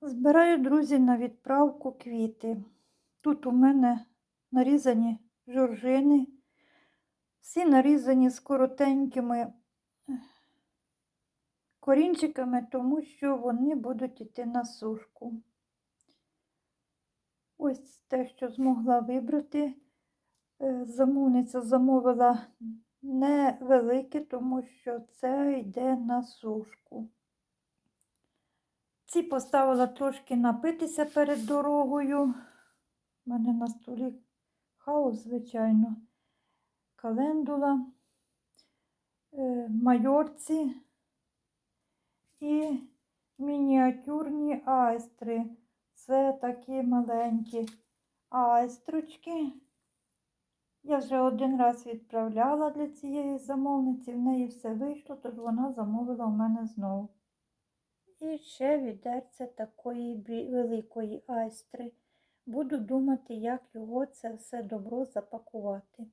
Збираю, друзі, на відправку квіти. Тут у мене нарізані жоржини, всі нарізані з коротенькими е, корінчиками, тому що вони будуть йти на сушку. Ось те, що змогла вибрати. Е, Замовниця замовила невелике, тому що це йде на сушку. Ці поставила трошки напитися перед дорогою. У мене на столі хаос, звичайно, календула, е, майорці і мініатюрні айстри. Це такі маленькі айстрочки. Я вже один раз відправляла для цієї замовниці, в неї все вийшло, тож вона замовила у мене знову. І ще відерця такої великої айстри. Буду думати, як його це все добро запакувати.